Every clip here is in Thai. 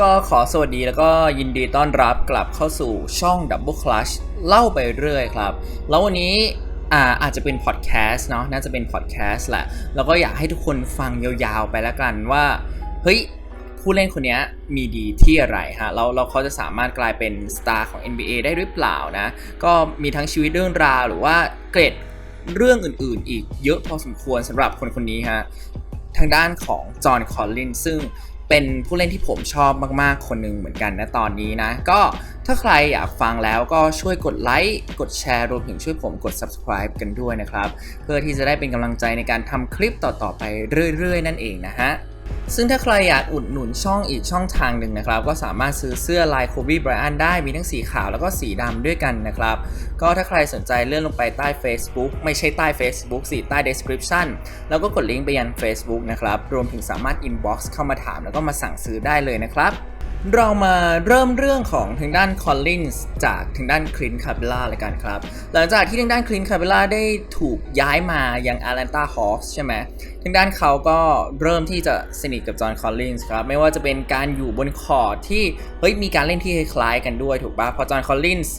ก็ขอสวัสดีแล้วก็ยินดีต้อนรับกลับเข้าสู่ช่อง Double Clutch เล่าไปเรื่อยครับ แล้ววันนี้อ่าอาจจะเป็นพอดแคสต์เนาะน่าจะเป็นพอดแคสต์แหละ แล้วก็อยากให้ทุกคนฟังยาวๆไปแล้วกันว่า เฮ้ยผู้เล่นคนนี้มีดีที่อะไรฮะเราเราเขาจะสามารถกลายเป็นสตาร์ของ NBA ได้หรือเปล่านะ ก็มีทั้งชีวิตเรื่องราวหรือว่าเกรดเรื่องอื่นๆ อีกเยอะพอสมควรสำหรับคนคนนี้ฮะทางด้านของจอห์น คอลลินซึ่ง เป็นผู้เล่นที่ผมชอบมากๆ คนหนึ่งเหมือนกันนะตอนนี้นะ ก็ถ้าใครอยากฟังแล้วก็ช่วยกดไลค์กดแชร์รวมถึงช่วยผมกด subscribe กันด้วยนะครับ เพื่อที่จะได้เป็นกำลังใจในการทำคลิปต่อๆไปเรื่อยๆ นั่นเองนะฮะ ซึ่งถ้าใครอยากอุดหนุนช่องอีกช่องทางหนึ่งนะครับ ก็สามารถซื้อเสื้อลายโคบีไบรอันได้มีทั้งสีขาวแล้วก็สีดำด้วยกันนะครับ ก็ถ้าใครสนใจเลื่อนลงไปใต้ Facebook ไม่ใช่ใต้ Facebook สิใต้ description แล้วก็กดลิงก์ไปยัง Facebook นะครับ รวมถึงสามารถ inbox เข้ามาถามแล้วก็มาสั่งซื้อได้เลยนะครับ เรามาเริ่มเรื่องของทางด้านคอลลินส์จากทางด้านคลินคาเบล่าเลยกันครับ หลังจากที่ทางด้านคลินคาเบล่าได้ถูกย้ายมายังอาร์แลนตาฮอสใช่ไหมทางด้านเขาก็เริ่มที่จะสนิทกับจอห์นคอลลินส์ครับ ไม่ว่าจะเป็นการอยู่บนคอร์ดที่เฮ้ยมีการเล่นที่คล้ายกันด้วยถูกปะพอจอห์นคอลลินส์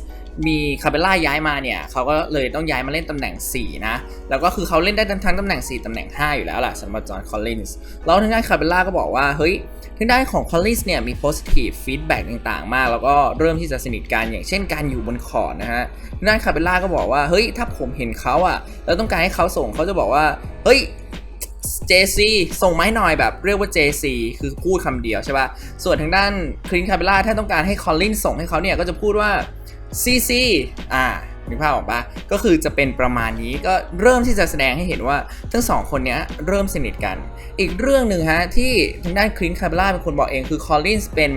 มีคาเบล่าย้ายมาเนี่ยเขาก็เลยต้องย้ายมาเล่นตำแหน่ง 4 นะ แล้วก็คือเขาเล่นได้ทั้งตำแหน่ง 4 ตำแหน่ง 5 อยู่แล้วล่ะสำหรับจอห์นคอลลินส์แล้วทางด้านคาเบล่าก็บอกว่า เฮ้ยทางด้านของคอลลินส์เนี่ยมี positive feedback ต่างๆ มาก แล้วก็เริ่มที่จะสนิทกันอย่างเช่นการอยู่บนคอร์ดนะฮะทางด้านคาเบล่าก็บอกว่าเฮ้ยถ้าผมเห็นเขาอะแล้วต้องการให้เขาส่งเขาจะบอกว่าเฮ้ย JC ส่งไม้หน่อยแบบเรียกว่า JC คือพูดคำเดียวใช่ป่ะ ส่วนทางด้านคลินคาเบล่าถ้าต้องการให้คอลลินส่งให้เขาเนี่ยก็จะพูดว่า CC อ่านึกภาพออกปะก็คือจะเป็นประมาณนี้ก็เริ่มที่จะแสดงให้เห็นว่าทั้งสองคนเนี้ยเริ่มสนิทกัน อีกเรื่องหนึ่งฮะ ที่ทางด้านคลินคาเบล่าเป็นคนบอกเองคือคอลลินส์เป็น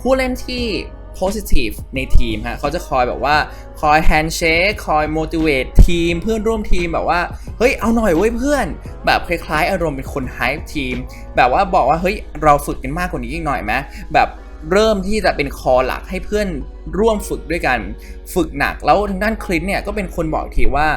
ผู้เล่นที่ positive ในทีมฮะเขาจะคอยแบบว่าคอย handshake คอย motivate ทีมเพื่อนร่วมทีมแบบว่า เฮ้ย เอาหน่อยเว้ยเพื่อน แบบคล้ายๆ อารมณ์เป็นคน hype ทีม แบบว่าบอกว่า เฮ้ย เราฝึกกันมากกว่านี้อีกหน่อยไหมแบบ เริ่มที่จะเป็นคอหลักให้เพื่อนร่วมฝึกด้วยกันฝึกหนัก แล้วทางด้านคลินเนี่ยก็เป็นคนบอกทีว่า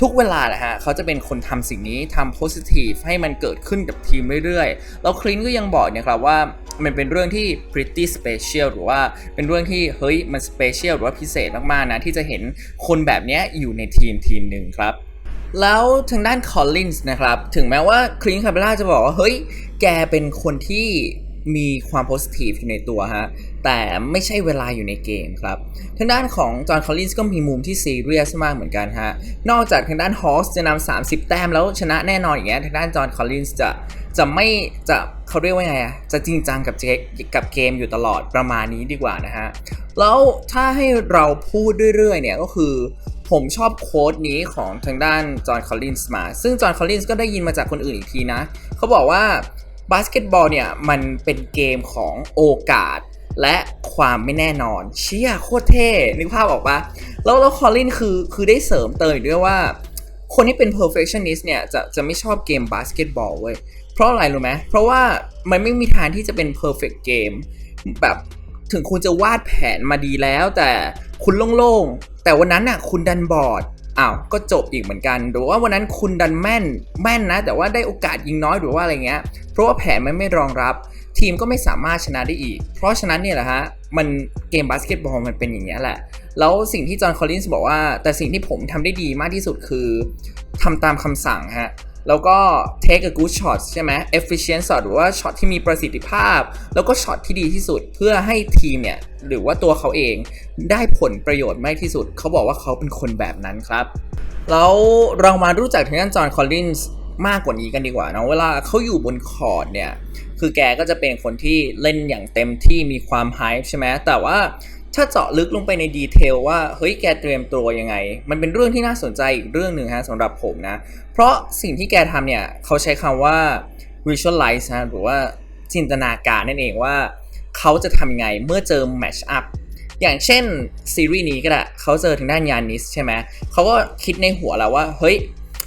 ทุกเวลาแหละฮะเขาจะเป็นคนทำสิ่งนี้ทำ positive ให้มันเกิดขึ้นกับทีมเรื่อยๆ แล้วคลินก็ยังบอกเนี่ยครับว่ามันเป็นเรื่องที่ pretty special หรือว่าเป็นเรื่องที่เฮ้ยมัน special หรือว่าพิเศษมากๆนะที่จะเห็นคนแบบเนี้ยอยู่ในทีมทีมหนึ่งครับแล้วทางด้าน Collins นะครับ ถึงแม้ว่าคลินคาเบล่าจะบอกว่า เฮ้ย แกเป็นคนที่ มีความโพสิทีฟอยู่ในตัวฮะ แต่ไม่ใช่เวลาอยู่ในเกมครับ ทางด้านของจอห์นคอลลินส์ก็มีมุมที่ซีเรียสมากเหมือนกันฮะ นอกจากทางด้านฮอสจะนำ30 แต้มแล้วชนะแน่นอนอย่างเงี้ยทางด้านจอห์นคอลลินส์จะจะไม่จะเขาเรียกว่าไงอะจะจริงจังกับเจกับเกมอยู่ตลอดประมาณนี้ดีกว่านะฮะ แล้วถ้าให้เราพูดเรื่อยๆเนี่ยก็คือผมชอบโค้ดนี้ของทางด้านจอห์นคอลลินส์มา ซึ่งจอห์นคอลลินส์ก็ได้ยินมาจากคนอื่นอีกทีนะ เขาบอกว่า บาสเกตบอลเนี่ยมันเป็นเกมของโอกาส และความไม่แน่นอน เชี่ยโคตรเท่ นึกภาพออกปะแล้วแล้วคอลลินคือคือได้เสริมเติมอีกด้วยว่า คนที่เป็น perfectionist เนี่ยจะจะไม่ชอบเกมบาสเกตบอลเว้ย เพราะอะไรรู้ไหมเพราะว่ามันไม่มีทางที่จะเป็น perfect game แบบถึงคุณจะวาดแผนมาดีแล้ว แต่คุณโล่งๆ แต่วันนั้นน่ะคุณดันบอร์ด อ้าวก็จบอีกเหมือนกันหรือว่าวันนั้นคุณดันแม่นแม่นนะ แต่ว่าได้โอกาสยิงน้อยหรือว่าอะไรเงี้ย เพราะว่าแผนมันไม่รองรับ ทีมก็ไม่สามารถชนะได้อีก เพราะฉะนั้นเนี่ยแหละฮะมันเกมบาสเกตบอลมันเป็นอย่างเงี้ยแหละ แล้วสิ่งที่จอห์นคอลลินส์บอกว่า แต่สิ่งที่ผมทำได้ดีมากที่สุดคือทำตามคำสั่งฮะ แล้วก็ take a good shot ใช่ไหม efficient shot หรือว่าช็อตที่มีประสิทธิภาพ แล้วก็ช็อตที่ดีที่สุดเพื่อให้ทีมเนี่ย หรือว่าตัวเขาเองได้ผลประโยชน์มากที่สุด เขาบอกว่าเขาเป็นคนแบบนั้นครับ แล้วเรามารู้จักทางด้านจอห์นคอลลินส์มากกว่านี้กันดีกว่านะเวลาเขาอยู่บนคอร์ดเนี่ย คือแกก็จะเป็นคนที่เล่นอย่างเต็มที่มีความไฮป์ใช่ไหมแต่ว่าถ้าเจาะลึกลงไปในดีเทลว่า เฮ้ยแกเตรียมตัวยังไง มันเป็นเรื่องที่น่าสนใจอีกเรื่องหนึ่งฮะสำหรับผมนะ เพราะสิ่งที่แกทำเนี่ย เขาใช้คำว่า visualize นะหรือว่าจินตนาการนั่นเองว่า เขาจะทำยังไงเมื่อเจอ match up อย่างเช่นซีรีส์นี้ก็ได้เขาเจอทางด้านยานิสใช่ไหมเขาก็คิดในหัวแล้วว่า เฮ้ย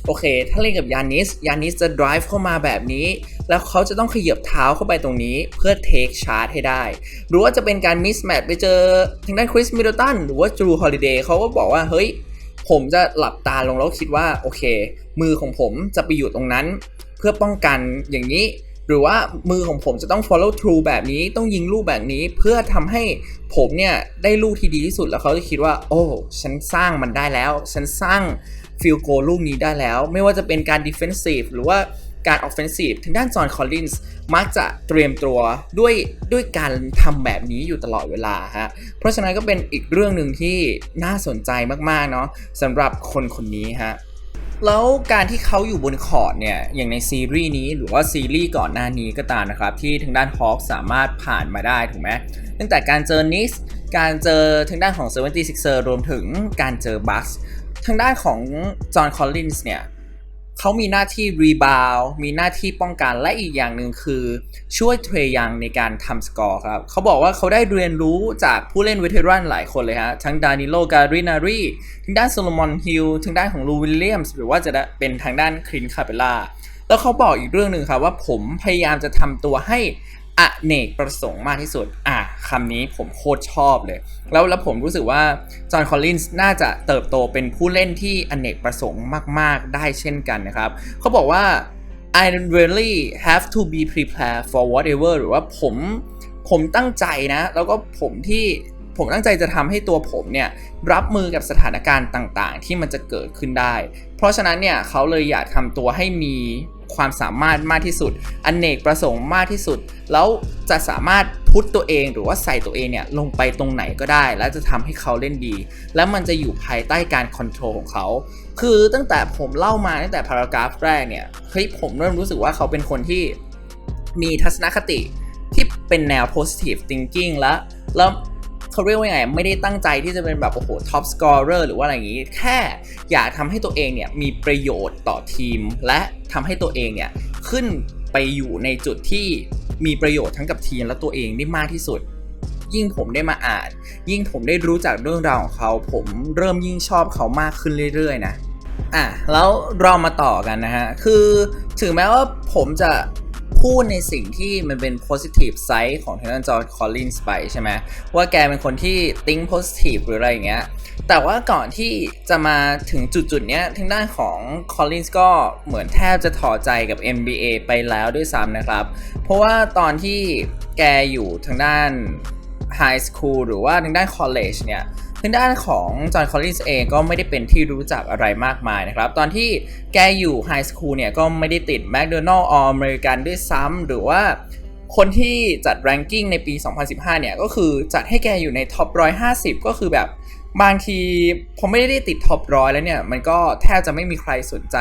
โอเค ถ้าเล่นกับยานิสยานิสจะ drive เข้ามาแบบนี้ แล้วเขาจะต้องขยับเท้าเข้าไปตรงนี้เพื่อ take charge ให้ได้ หรือว่าจะเป็นการ mismatch ไปเจอทางด้านคริสมิดตันหรือว่าจูฮอลิเดย์เขาก็บอกว่า เฮ้ย ผมจะหลับตาลงแล้วคิดว่า โอเค มือของผมจะไปอยู่ตรงนั้น เพื่อป้องกันอย่างนี้ หรือว่ามือของผมจะต้อง follow through แบบนี้ต้องยิงลูกแบบนี้เพื่อทำให้ผมเนี่ยได้ลูกที่ดีที่สุดแล้วเขาจะคิดว่า โอ้ฉันสร้างมันได้แล้ว ฉันสร้างฟิลโกลูกนี้ได้แล้ว ไม่ว่าจะเป็นการ defensive หรือว่าการ offensive ทางด้านจอห์นคอลลินส์มักจะเตรียมตัวด้วยด้วยการทำแบบนี้อยู่ตลอดเวลาฮะ เพราะฉะนั้นก็เป็นอีกเรื่องหนึ่งที่น่าสนใจมาก ๆ เนาะสำหรับคนคนนี้ฮะ แล้วการที่เขาอยู่บนคอร์ดเนี่ย อย่างในซีรีส์นี้หรือว่าซีรีส์ก่อนหน้านี้ก็ตามนะครับ ที่ทางด้านฮอคสามารถผ่านมาได้ถูกไหมตั้งแต่การเจอนิสการเจอทางด้านของ 76er รวมถึงการเจอบัคทางด้านของจอห์นคอลลินส์เนี่ย เขามีหน้าที่รีบาวมีหน้าที่ป้องกันและอีกอย่างหนึ่งคือ ช่วยเทรยังในการทำสกอร์ครับ เขาบอกว่าเขาได้เรียนรู้จากผู้เล่นเวเทรันหลายคนเลยฮะ ทั้งดานิโลการินารีทั้งด้านโซโลมอนฮิลทั้งด้านของลูวิลเลียมส์หรือว่าจะเป็นทางด้านคลินคาเปล่าแล้วเขาบอกอีกเรื่องหนึ่งครับว่าผมพยายามจะทำตัวให้ อเนกประสงค์มากที่สุด อะคำนี้ผมโคตรชอบเลย แล้วแล้วผมรู้สึกว่า จอห์น คอลลินส์ น่าจะเติบโตเป็นผู้เล่นที่อเนกประสงค์มาก ๆ ได้เช่นกันนะครับ เขาบอกว่า I really have to be prepared for whatever หรือว่าผมผมตั้งใจนะ แล้วก็ผมที่ ผมตั้งใจจะทำให้ตัวผมเนี่ยรับมือกับสถานการณ์ต่างๆ ที่มันจะเกิดขึ้นได้ เพราะฉะนั้นเนี่ยเขาเลยอยากทำตัวให้มีความสามารถมากที่สุดอนเนกประสงค์มากที่สุด แล้วจะสามารถพุทตัวเองหรือว่าใส่ตัวเองเนี่ยลงไปตรงไหนก็ได้ และจะทำให้เขาเล่นดี และมันจะอยู่ภายใต้การคอนโทรลของเขา คือตั้งแต่ผมเล่ามาตั้งแต่พารากราฟแรกเนี่ยเฮ้ยผมเริ่มรู้สึกว่าเขาเป็นคนที่มีทัศนคติที่เป็นแนว positive thinking และแล้ว เขาเรียกว่าไงไม่ได้ตั้งใจที่จะเป็นแบบโอ้โห top scorer หรือว่าอะไรอย่างนี้ แค่อยากทำให้ตัวเองเนี่ยมีประโยชน์ต่อทีม และทำให้ตัวเองเนี่ยขึ้นไปอยู่ในจุดที่มีประโยชน์ทั้งกับทีมและตัวเองได้มากที่สุด ยิ่งผมได้มาอ่าน ยิ่งผมได้รู้จักเรื่องราวของเขา ผมเริ่มยิ่งชอบเขามากขึ้นเรื่อย ๆ นะอะแล้วเรามาต่อกันนะฮะ คือถึงแม้ว่าผมจะ พูดในสิ่งที่มันเป็น positive side ของทางด้านจอร์จคอลลินส์ไปใช่ไหมว่าแกเป็นคนที่ think positive หรืออะไรอย่างเงี้ยแต่ว่าก่อนที่จะมาถึงจุดๆเนี้ยทางด้านของคอลลินส์ก็เหมือนแทบจะถอดใจกับ NBA ไปแล้วด้วยซ้ำนะครับ เพราะว่าตอนที่แกอยู่ทางด้าน High School หรือว่าทางด้าน College เนี่ย ทางด้านของจอห์นคอลลินส์เองก็ไม่ได้เป็นที่รู้จักอะไรมากมายนะครับ ตอนที่แกอยู่ไฮสคูลเนี่ยก็ไม่ได้ติดแมคโดนัลล์อเมริกันด้วยซ้ำหรือว่าคนที่จัดแรงกิ้งในปี 2015 เนี่ย ก็คือจัดให้แกอยู่ในท็อป 150 ก็คือแบบ บางทีผมไม่ได้ติดท็อปร้อยแล้วเนี่ย มันก็แทบจะไม่มีใครสนใจ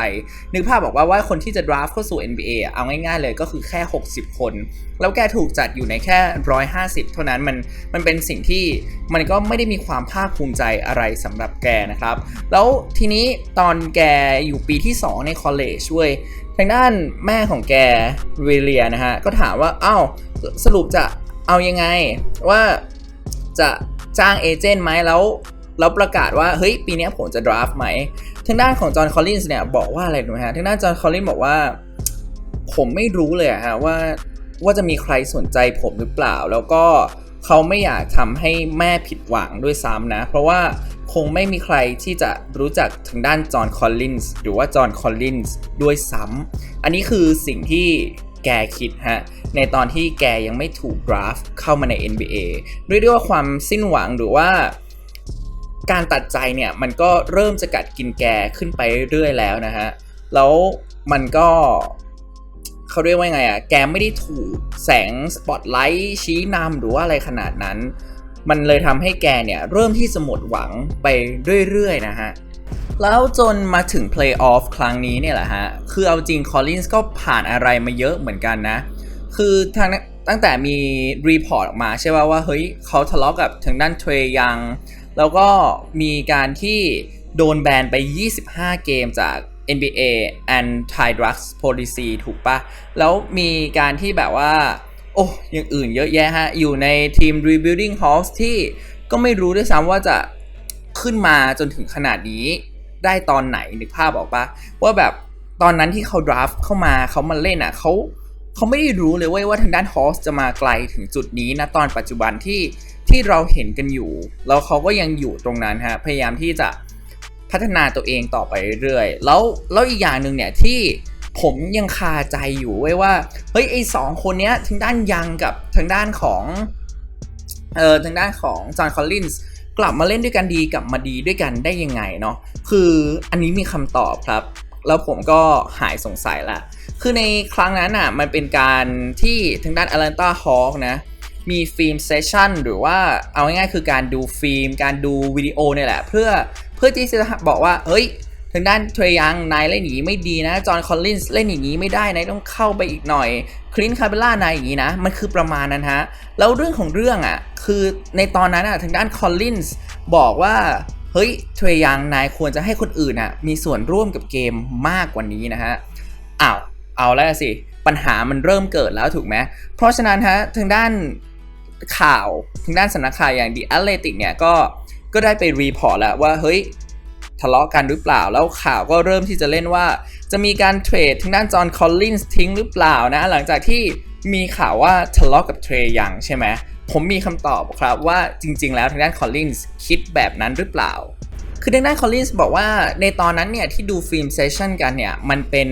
นึกภาพบอกว่าว่าคนที่จะ draft เข้าสู่ NBA เอาง่ายๆเลยก็คือแค่ 60 คน แล้วแกถูกจัดอยู่ในแค่ 150 เท่านั้นมันมันเป็นสิ่งที่มันก็ไม่ได้มีความภาคภูมิใจอะไรสำหรับแกนะครับ แล้วทีนี้ตอนแกอยู่ปีที่ 2 ใน college เว้ยทางด้านแม่ของแกเวเลียนะฮะ ก็ถามว่าอ้าวสรุปจะเอายังไงว่าจะจ้างเอเจนต์ไหมแล้ว แล้วประกาศว่าเฮ้ยปีนี้ผมจะดราฟไหมทางด้านของจอห์นคอลลินส์เนี่ยบอกว่าอะไรรู้ไหมฮะทางด้านจอห์นคอลลินส์บอกว่า ผมไม่รู้เลยฮะว่าว่าจะมีใครสนใจผมหรือเปล่า แล้วก็เขาไม่อยากทำให้แม่ผิดหวังด้วยซ้ำนะ เพราะว่าคงไม่มีใครที่จะรู้จักทางด้านจอห์นคอลลินส์หรือว่าจอห์นคอลลินส์ด้วยซ้ำอันนี้คือสิ่งที่แกคิดฮะ ในตอนที่แกยังไม่ถูกดราฟเข้ามาใน NBA เรียกได้ว่าความสิ้นหวังหรือว่า การตัดใจเนี่ยมันก็เริ่มจะกัดกินแกขึ้นไปเรื่อยๆแล้วนะฮะ แล้วมันก็เขาเรียกว่าไงอะ่ะ แกไม่ได้ถูกแสงสปอตไลท์ชี้นำหรือว่าอะไรขนาดนั้น มันเลยทำให้แกเนี่ยเริ่มที่จะหมดหวังไปเรื่อยๆนะฮะ แล้วจนมาถึงเพลย์ออฟครั้งนี้เนี่ยแหละฮะ คือเอาจริงคอลลินส์ก็ผ่านอะไรมาเยอะเหมือนกันนะ คือทางตั้งแต่มีรีพอร์ตออกมาใช่ป่าว่าเฮ้ยเขาทะเลาะกับทางด้านเทรยัง แล้วก็มีการที่โดนแบนไป 25 เกมจาก NBA Anti Drugs Policy ถูกปะแล้วมีการที่แบบว่า โอ้อย่างอื่นเยอะแยะฮะ อยู่ในทีม Rebuilding House ที่ก็ไม่รู้ด้วยซ้ำว่าจะขึ้นมาจนถึงขนาดนี้ได้ตอนไหนนึกภาพออกปะว่าแบบตอนนั้นที่เขาดราฟเข้ามาเขามาเล่นอะเขาเขาไม่ได้รู้เลยว้ยว่าทางด้านฮอสจะมาไกลถึงจุดนี้นะตอนปัจจุบันที่ ที่เราเห็นกันอยู่ แล้วเขาก็ยังอยู่ตรงนั้นฮะพยายามที่จะพัฒนาตัวเองต่อไปเรื่อยๆแล้วแล้วอีกอย่างหนึ่งเนี่ยที่ผมยังคาใจอยู่เว้ว่าเฮ้ยไอสองคนเนี้ยทางด้านยังกับทางด้านของเอ่อทางด้านของจอห์นคอลลินส์กลับมาเล่นด้วยกันดีกลับมาดีด้วยกันได้ยังไงเนาะคืออันนี้มีคำตอบครับ แล้วผมก็หายสงสัยละคือในครั้งนั้นอะมันเป็นการที่ทางด้าน Atlanta Hawks นะ มีฟิล์มเซสชั่นหรือว่าเอาง่ายๆคือการดูฟิล์ม การดูวิดีโอเนี่ยแหละ เพื่อเพื่อที่จะบอกว่า เฮ้ยทางด้านเทรยังนายเล่นอย่างนี้ไม่ดีนะ จอห์นคอลลินส์เล่นอย่างนี้ไม่ได้นายต้องเข้าไปอีกหน่อย คลินคาเบล่านายอย่างนี้นะ มันคือประมาณนั้นฮะ แล้วเรื่องของเรื่องอะ คือในตอนนั้นอะทางด้านคอลลินส์บอกว่า เฮ้ยเทรยังนายควรจะให้คนอื่นอะมีส่วนร่วมกับเกมมากกว่านี้นะฮะ อ้าว เอาแล้วสิ ปัญหามันเริ่มเกิดแล้วถูกไหมเพราะฉะนั้นฮะทางด้าน ข่าวทางด้านสำนักข่าวอย่าง The Athletic เนี่ยก็ก็ได้ไปรีพอร์ตแล้วว่าเฮ้ยทะเลาะกันหรือเปล่า แล้วข่าวก็เริ่มที่จะเล่นว่า จะมีการเทรดทางด้านจอห์นคอลลินส์ทิ้งหรือเปล่านะ หลังจากที่มีข่าวว่าทะเลาะกับเทรยังใช่ไหมผมมีคำตอบครับว่าจริง ๆ แล้วทางด้านคอลลินส์คิดแบบนั้นหรือเปล่า คือทางด้านคอลลินส์บอกว่าในตอนนั้นเนี่ยที่ดูฟิล์มเซสชั่นกันเนี่ยมันเป็น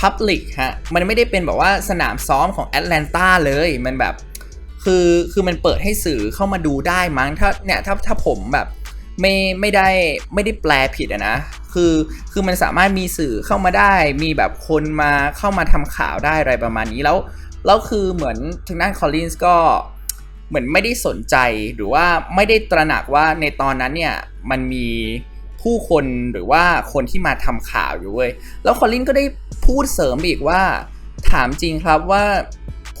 Public ฮะ มันไม่ได้เป็นแบบว่าสนามซ้อมของแอตแลนตาเลย มันแบบ คือคือมันเปิดให้สื่อเข้ามาดูได้มั้งถ้าเนี่ยถ้าถ้าผมแบบไม่ไม่ได้ไม่ได้แปลผิดอะนะคือคือมันสามารถมีสื่อเข้ามาได้ มีแบบคนมาเข้ามาทำข่าวได้อะไรประมาณนี้แล้วแล้วคือเหมือนทางด้านคอลลินส์ก็เหมือนไม่ได้สนใจหรือว่าไม่ได้ตระหนักว่าในตอนนั้นเนี่ยมันมีผู้คนหรือว่าคนที่มาทำข่าวอยู่เว้ยแล้วคอลลินก็ได้พูดเสริมอีกว่าถามจริงครับว่า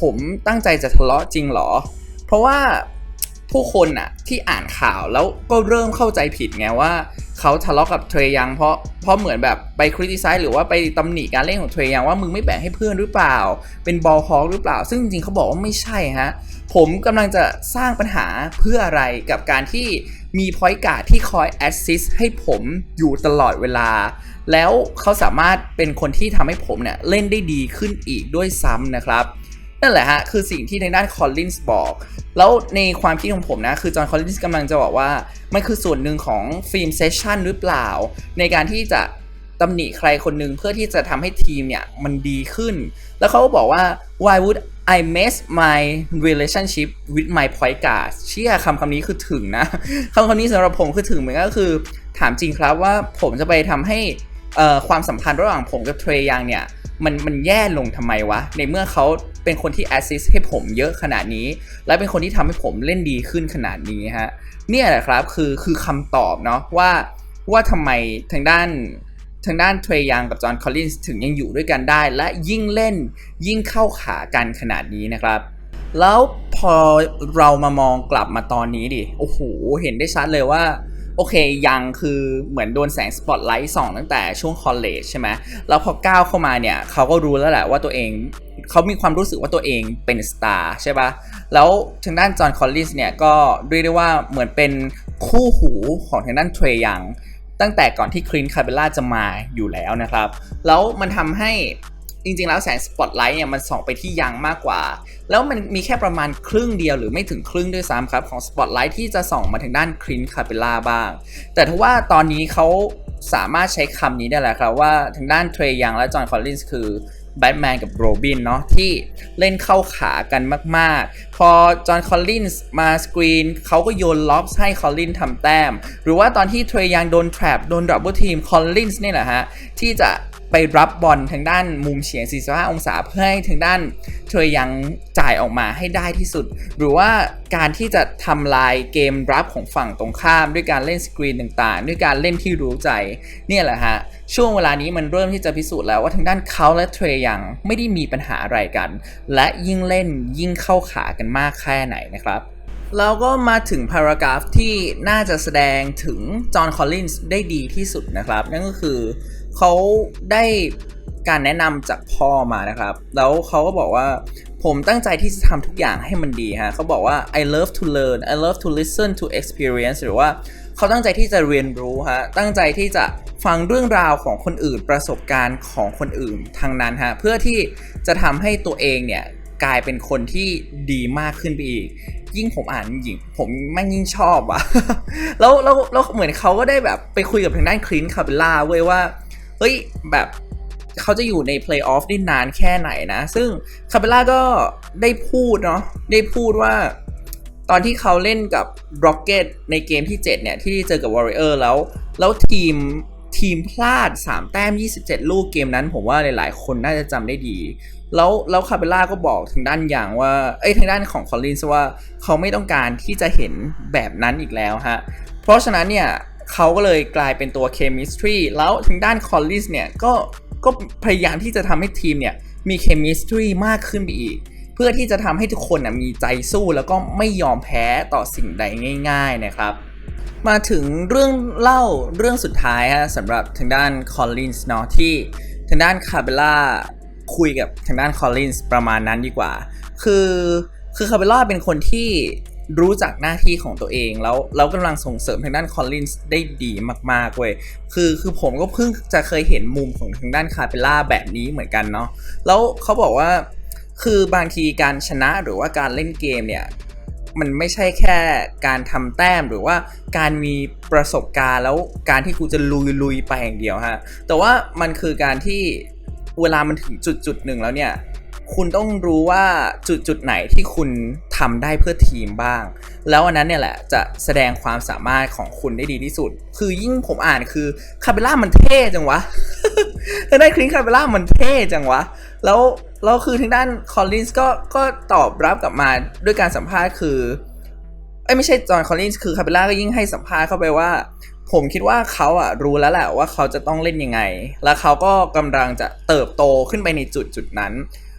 ผมตั้งใจจะทะเลาะจริงหรอ เพราะว่าผู้คนอะที่อ่านข่าวแล้วก็เริ่มเข้าใจผิดไงว่าเขาทะเลาะกับเทรยังเพราะเพราะเหมือนแบบไปคริติไซส์หรือว่าไปตำหนิการเล่นของเทรยังว่ามึงไม่แบ่งให้เพื่อนหรือเปล่า เป็นบอลฮอกหรือเปล่า ซึ่งจริงๆเขาบอกว่าไม่ใช่ฮะ ผมกำลังจะสร้างปัญหาเพื่ออะไรกับการที่มีพอยต์การ์ดที่คอยแอสซิสให้ผมอยู่ตลอดเวลา แล้วเขาสามารถเป็นคนที่ทำให้ผมเนี่ยเล่นได้ดีขึ้นอีกด้วยซ้ำนะครับ นั่นแหละฮะ คือสิ่งที่ทางด้านคอลลินส์บอก แล้วในความคิดของผมนะ คือจอห์นคอลลินส์กำลังจะบอกว่า มันคือส่วนหนึ่งของฟิล์มเซสชันหรือเปล่า ในการที่จะตำหนิใครคนหนึ่งเพื่อที่จะทำให้ทีมเนี่ย มันดีขึ้น แล้วเขาก็บอกว่า why would I mess my relationship with my point guard เชี่ยคำคำนี้คือถึงนะคำคำนี้สำหรับผมคือถึงเหมือนก็คือ ถามจริงครับว่าผมจะไปทำให้ความสัมพันธ์ระหว่างผมกับเทรยังเนี่ย มันมันแย่ลงทำไมวะ ในเมื่อเขาเป็นคนที่แอสซิสให้ผมเยอะขนาดนี้ และเป็นคนที่ทำให้ผมเล่นดีขึ้นขนาดนี้ฮะเนี่ยแหละครับคือคือคำตอบเนาะว่าว่าทำไมทางด้านทางด้านเทรยังกับจอห์นคอลลินส์ถึงยังอยู่ด้วยกันได้ และยิ่งเล่นยิ่งเข้าขากันขนาดนี้นะครับ แล้วพอเรามามองกลับมาตอนนี้ดิ โอ้โห เห็นได้ชัดเลยว่า โอเคยังคือเหมือนโดนแสงสปอตไลท์ส่องตั้งแต่ช่วงคอลเลจใช่ไหมแล้วพอก้าวเข้ามาเนี่ยเขาก็รู้แล้วแหละว่าตัวเองเขามีความรู้สึกว่าตัวเองเป็นสตาร์ใช่ปะแล้วทางด้านจอห์นคอลลินส์เนี่ยก็เรียกได้ว่าเหมือนเป็นคู่หูของทางด้านเทรยังตั้งแต่ก่อนที่คลินคาเบล่าจะมาอยู่แล้วนะครับ แล้วมันทำให้ จริงๆ แล้วแสงสปอตไลท์เนี่ยมันส่องไปที่ยังมากกว่า แล้วมันมีแค่ประมาณครึ่งเดียวหรือไม่ถึงครึ่งด้วยซ้ำครับ ของสปอตไลท์ที่จะส่องมาทางด้านคลินคาเบล่าบ้าง แต่ถ้าว่าตอนนี้เขาสามารถใช้คำนี้ได้แล้วครับว่าทางด้านเทรยังและจอห์นคอลลินส์คือแบทแมนกับโรบินเนาะที่เล่นเข้าขากันมากๆ พอจอห์นคอลลินส์มาสกรีนเขาก็โยนล็อบให้คอลลินทำแต้ม หรือว่าตอนที่เทรยังโดนแทรปโดนดับเบิลทีมคอลลินส์นี่แหละฮะ ที่จะ ไปรับบอลทางด้านมุมเฉียง 45 องศาเพื่อให้ทางด้านเทรยังจ่ายออกมาให้ได้ที่สุด หรือว่าการที่จะทำลายเกมรับของฝั่งตรงข้าม ด้วยการเล่นสกรีนต่างๆ ด้วยการเล่นที่รู้ใจเนี่ยแหละฮะช่วงเวลานี้มันเริ่มที่จะพิสูจน์แล้วว่าทางด้านเขาและเทรยังไม่ได้มีปัญหาอะไรกัน และยิ่งเล่นยิ่งเข้าขากันมากแค่ไหนนะครับแล้วก็มาถึงพารากราฟที่น่าจะแสดงถึงจอห์น คอลลินส์ได้ดีที่สุดนะครับ นั่นก็คือ เขาได้การแนะนำจากพ่อมานะครับ แล้วเขาก็บอกว่าผมตั้งใจที่จะทำทุกอย่างให้มันดีฮะเขาบอกว่า I love to learn I love to listen to experience หรือว่าเขาตั้งใจที่จะเรียนรู้ฮะ ตั้งใจที่จะฟังเรื่องราวของคนอื่นประสบการณ์ของคนอื่นทางนั้นฮะ เพื่อที่จะทำให้ตัวเองเนี่ยกลายเป็นคนที่ดีมากขึ้นไปอีก ยิ่งผมอ่านยิ่งผมแม่งยิ่งชอบอะแล้วแล้วแล้วเหมือนเขาก็ได้แบบไปคุยกับทางด้านคลินคาเบล่าเว้ยว่า เฮ้ยแบบเขาจะอยู่ในเพลย์ออฟได้นานแค่ไหนนะ ซึ่งคาเบล่าก็ได้พูดเนาะได้พูดว่าตอนที่เขาเล่นกับ Rocket ในเกมที่ 7 เนี่ย ที่เจอกับ Warrior แล้ว แล้วทีมทีมพลาด 3 แต้ม 27 ลูกเกมนั้น ผมว่าหลายๆ คนน่าจะจำได้ดี แล้วแล้วคาเบล่าก็บอกทางด้านอย่างว่า เอ้ยทางด้านของคอลลินส์ว่าเขาไม่ต้องการที่จะเห็นแบบนั้นอีกแล้วฮะ เพราะฉะนั้นเนี่ย เขาก็เลยกลายเป็นตัว chemistry แล้วทางด้านคอลลินส์เนี่ยก็ก็พยายามที่จะทำให้ทีมเนี่ยมี chemistry มากขึ้นไปอีก เพื่อที่จะทำให้ทุกคนนะมีใจสู้แล้วก็ไม่ยอมแพ้ต่อสิ่งใดง่าย ๆนะครับ มาถึงเรื่องเล่าเรื่องสุดท้ายฮะสำหรับทางด้านคอลลินส์เนาะที่ทางด้านคาเบล่าคุยกับทางด้านคอลลินส์ประมาณนั้นดีกว่า คือคือคาเบล่าเป็นคนที่ รู้จักหน้าที่ของตัวเองแล้วแล้วกำลังส่งเสริมทางด้านคอลลินส์ได้ดีมากๆเว้ยคือคือผมก็เพิ่งจะเคยเห็นมุมของทางด้านคาเบล่าแบบนี้เหมือนกันเนาะแล้วเขาบอกว่าคือบางทีการชนะหรือว่าการเล่นเกมเนี่ยมันไม่ใช่แค่การทำแต้มหรือว่าการมีประสบการณ์แล้วการที่กูจะลุยลุยไปอย่างเดียวฮะแต่ว่ามันคือการที่เวลามันถึงจุดจุดหนึ่งแล้วเนี่ย คุณต้องรู้ว่าจุดจุดๆไหนที่คุณทำได้เพื่อทีมบ้าง แล้วอันนั้นเนี่ยแหละจะแสดงความสามารถของคุณได้ดีที่สุด คือยิ่งผมอ่านคือคาเบล่ามันเท่จังวะทางด้านคลินคาเบล่ามันเท่จังวะ แล้วแล้วคือทางด้านคอลลินส์ก็ก็ตอบรับกลับมาด้วยการสัมภาษณ์คือเอ้ไม่ใช่จอห์นคอลลินส์คือคาเบล่าก็ยิ่งให้สัมภาษณ์เข้าไปว่าผมคิดว่าเขาอะรู้แล้วแหละว่าเขาจะต้องเล่นยังไง แล้วเขาก็กำลังจะเติบโตขึ้นไปในจุดจุดนั้น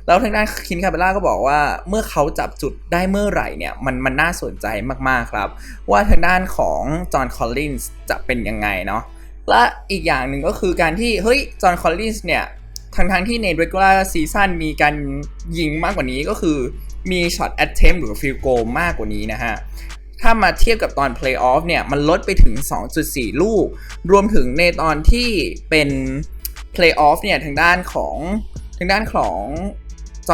แล้วทางด้านคินคาเบล่าก็บอกว่าเมื่อเขาจับจุดได้เมื่อไหร่เนี่ยมันมันน่าสนใจมากๆครับ ว่าทางด้านของจอห์นคอลลินส์จะเป็นยังไงเนาะและอีกอย่างหนึ่งก็คือการที่เฮ้ยจอห์นคอลลินส์เนี่ยทั้งทั้งที่ใน regular season มีการยิงมากกว่านี้ก็คือมี shot attempt หรือ field goal มากกว่านี้นะฮะ ถ้ามาเทียบกับตอน playoff เนี่ย มันลดไปถึง 2.4 ลูก รวมถึงในตอนที่เป็น playoff เนี่ย ทางด้านของทางด้านของ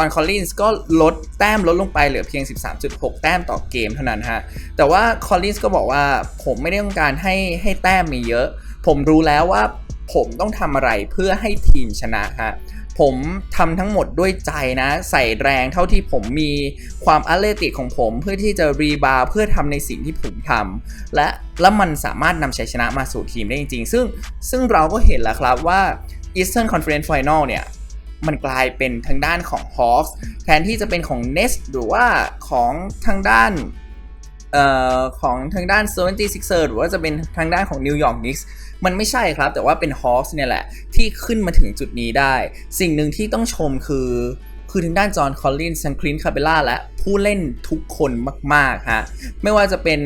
อนคอลลินส์ก็ลดแต้มลดลงไปเหลือเพียง 13.6 แต้มต่อเกมเท่านั้นฮะ แต่ว่าคอลลินส์ก็บอกว่าผมไม่ได้ต้องการให้ให้แต้มมีเยอะ ผมรู้แล้วว่าผมต้องทำอะไรเพื่อให้ทีมชนะฮะผมทำทั้งหมดด้วยใจนะ ใส่แรงเท่าที่ผมมีความอตเลติกของผม เพื่อที่จะรีบาวด์เพื่อทำในสิ่งที่ผมทำและแล้วมันสามารถนำชัยชนะมาสู่ทีมได้จริง ๆ ซึ่งซึ่งเราก็เห็นแล้วครับว่า Eastern Conference Final เนี่ย มันกลายเป็นทางด้านของ h o f s แทนที่จะเป็นของ Nets หรือว่าของทางด้านเอ่อของทางด้าน 76er หรือว่าจะเป็นทางด้านของ New York Knicks มันไม่ใช่ครับ แต่ว่าเป็น Hawks เนี่ยแหละ ที่ขึ้นมาถึงจุดนี้ได้ สิ่งหนึ่งที่ต้องชมคือ คือทางด้านจอห์นคอลลินสังคลินคาเบล่าและผู้เล่นทุกคนมากๆฮะไม่ว่าจะเป็น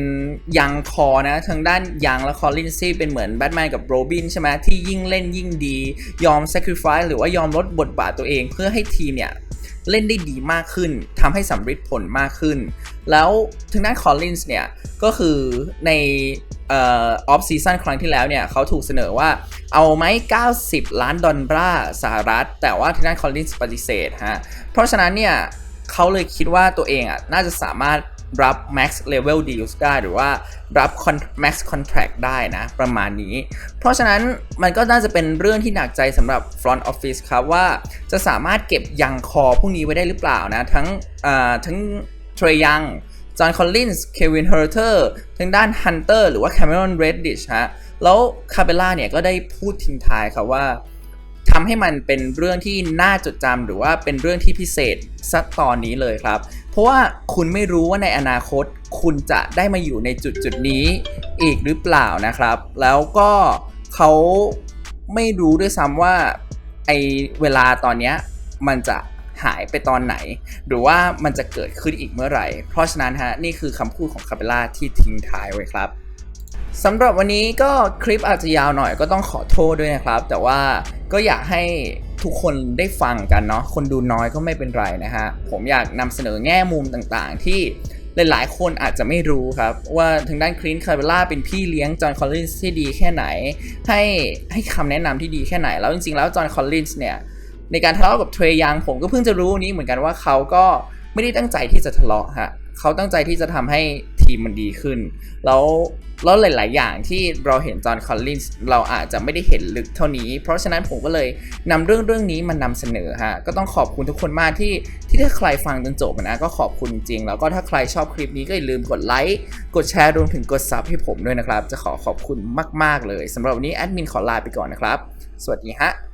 ยังคอนะทางด้านยังและคอลลินซี่เป็นเหมือนแบทแมนกับโรบินใช่ไหมที่ยิ่งเล่นยิ่งดี ยอม sacrifice หรือว่ายอมลดบทบาทตัวเอง เพื่อให้ทีมเนี่ยเล่นได้ดีมากขึ้นทำให้สำเร็จผลมากขึ้น แล้วทางด้านคอลลินส์เนี่ยก็คือในออฟซีซันครั้งที่แล้วเนี่ยเขาถูกเสนอว่าเอาไหม90 ล้านดอลลาร์สหรัฐ แต่ว่าทางด้านคอลลินส์ปฏิเสธฮะเพราะฉะนั้นเนี่ยเขาเลยคิดว่าตัวเองอะน่าจะสามารถรับ max level deals ได้หรือว่ารับ con- max contract ได้นะประมาณนี้ เพราะฉะนั้นมันก็น่าจะเป็นเรื่องที่หนักใจสำหรับ front office ครับว่าจะสามารถเก็บยังคอพวกนี้ไว้ได้หรือเปล่านะ ทั้งทั้ง เทรยัง จอห์น คอลลินส์ เควิน เฮอร์เตอร์ทั้งด้านฮันเตอร์ หรือว่าแคม e รอน เรดดิช ฮะ แล้วคาเบล่าเนี่ย ก็ได้พูดทิ้งท้ายครับว่าทำให้มันเป็นเรื่องที่น่าจดจำหรือว่าเป็นเรื่องที่พิเศษสักตอนนี้เลยครับ เพราะว่าคุณไม่รู้ว่าในอนาคตคุณจะได้มาอยู่ในจุดจุดนี้อีกหรือเปล่านะครับ แล้วก็เขาไม่รู้ด้วยซ้ำว่าไอเวลาตอนเนี้ยมันจะ หายไปตอนไหน หรือว่ามันจะเกิดขึ้นอีกเมื่อไหร่ เพราะฉะนั้นฮะนี่คือคำพูดของคาเบล่าที่ทิ้งท้ายไว้ครับสำหรับวันนี้ก็คลิปอาจจะยาวหน่อยก็ต้องขอโทษด้วยนะครับ แต่ว่าก็อยากให้ทุกคนได้ฟังกันเนาะคนดูน้อยก็ไม่เป็นไรนะฮะผมอยากนำเสนอแง่มุมต่างๆ ที่หลายๆ คนอาจจะไม่รู้ครับ ว่าทางด้านคลินคาเบล่าเป็นพี่เลี้ยงจอห์นคอลลินส์ที่ดีแค่ไหน ให้ให้คำแนะนำที่ดีแค่ไหน แล้วจริงๆแล้วจอห์นคอลลินส์เนี่ย ในการทะเลาะกับเทรยังผมก็เพิ่งจะรู้นี้เหมือนกันว่าเขาก็ไม่ได้ตั้งใจที่จะทะเลาะฮะเขาตั้งใจที่จะทำให้ทีมมันดีขึ้น แล้วแล้วหลาย ๆ อย่างที่เราเห็นจอห์นคอลลินส์เราอาจจะไม่ได้เห็นลึกเท่านี้ เพราะฉะนั้นผมก็เลยนำเรื่องเรื่องนี้มานำเสนอฮะ ก็ต้องขอบคุณทุกคนมากที่ที่ถ้าใครฟังจนจบนะก็ขอบคุณจริง แล้วก็ถ้าใครชอบคลิปนี้ก็อย่าลืมกดไลค์ กดแชร์รวมถึงกดซับให้ผมด้วยนะครับ จะขอขอบคุณมาก ๆ เลยสำหรับวันนี้แอดมินขอลาไปก่อนนะครับ สวัสดีฮะ